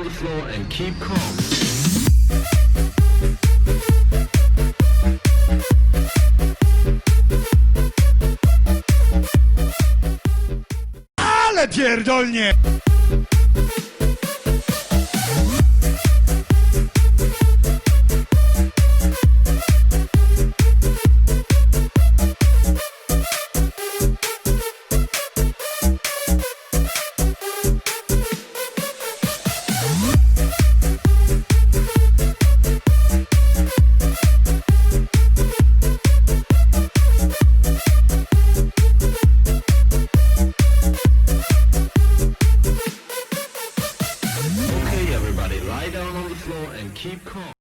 On the floor and keep calm. Ale pierdolnie! Everybody lie down on the floor and keep calm.